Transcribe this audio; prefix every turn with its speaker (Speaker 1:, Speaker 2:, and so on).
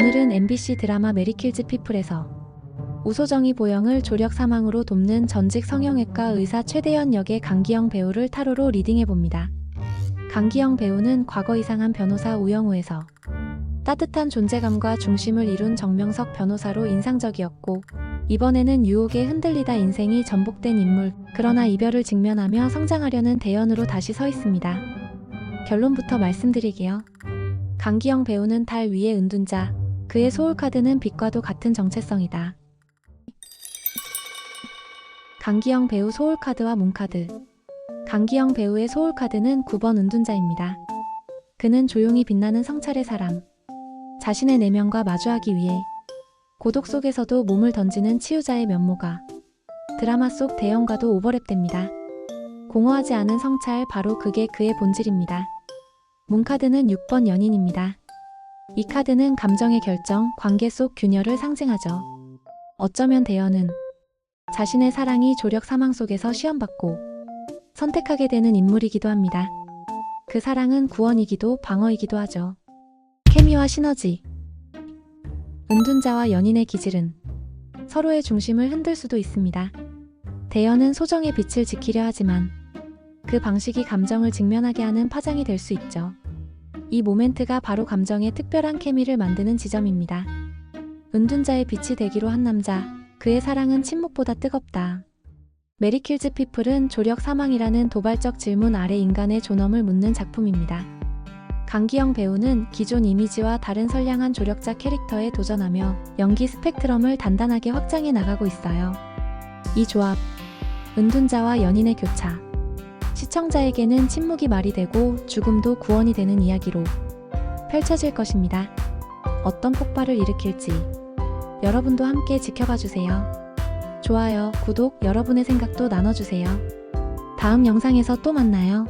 Speaker 1: 오늘은 MBC 드라마 메리킬즈 피플에서 우소정이 보영을 조력 사망으로 돕는 전직 성형외과 의사 최대현 역의 강기영 배우를 타로로 리딩해봅니다. 강기영 배우는 과거 이상한 변호사 우영우에서 따뜻한 존재감과 중심을 이룬 정명석 변호사로 인상적이었고 이번에는 유혹에 흔들리다 인생이 전복된 인물 그러나 이별을 직면하며 성장하려는 대연으로 다시 서 있습니다. 결론부터 말씀드리게요. 강기영 배우는 달 위의 은둔자 그의 소울카드는 빛과도 같은 정체성이다. 강기영 배우 소울카드와 문카드 강기영 배우의 소울카드는 9번 은둔자입니다. 그는 조용히 빛나는 성찰의 사람 자신의 내면과 마주하기 위해 고독 속에서도 몸을 던지는 치유자의 면모가 드라마 속 대형과도 오버랩됩니다. 공허하지 않은 성찰 바로 그게 그의 본질입니다. 문카드는 6번 연인입니다. 이 카드는 감정의 결정, 관계 속 균열을 상징하죠. 어쩌면 대연은 자신의 사랑이 조력 사망 속에서 시험받고 선택하게 되는 인물이기도 합니다. 그 사랑은 구원이기도 방어이기도 하죠. 케미와 시너지. 은둔자와 연인의 기질은 서로의 중심을 흔들 수도 있습니다. 대연은 소정의 빛을 지키려 하지만 그 방식이 감정을 직면하게 하는 파장이 될 수 있죠. 이 모멘트가 바로 감정의 특별한 케미를 만드는 지점입니다. 은둔자의 빛이 되기로 한 남자, 그의 사랑은 침묵보다 뜨겁다. 메리킬즈 피플은 조력 사망이라는 도발적 질문 아래 인간의 존엄을 묻는 작품입니다. 강기영 배우는 기존 이미지와 다른 선량한 조력자 캐릭터에 도전하며 연기 스펙트럼을 단단하게 확장해 나가고 있어요. 이 조합, 은둔자와 연인의 교차, 시청자에게는 침묵이 말이 되고 죽음도 구원이 되는 이야기로 펼쳐질 것입니다. 어떤 폭발을 일으킬지 여러분도 함께 지켜봐 주세요. 좋아요, 구독, 여러분의 생각도 나눠주세요. 다음 영상에서 또 만나요.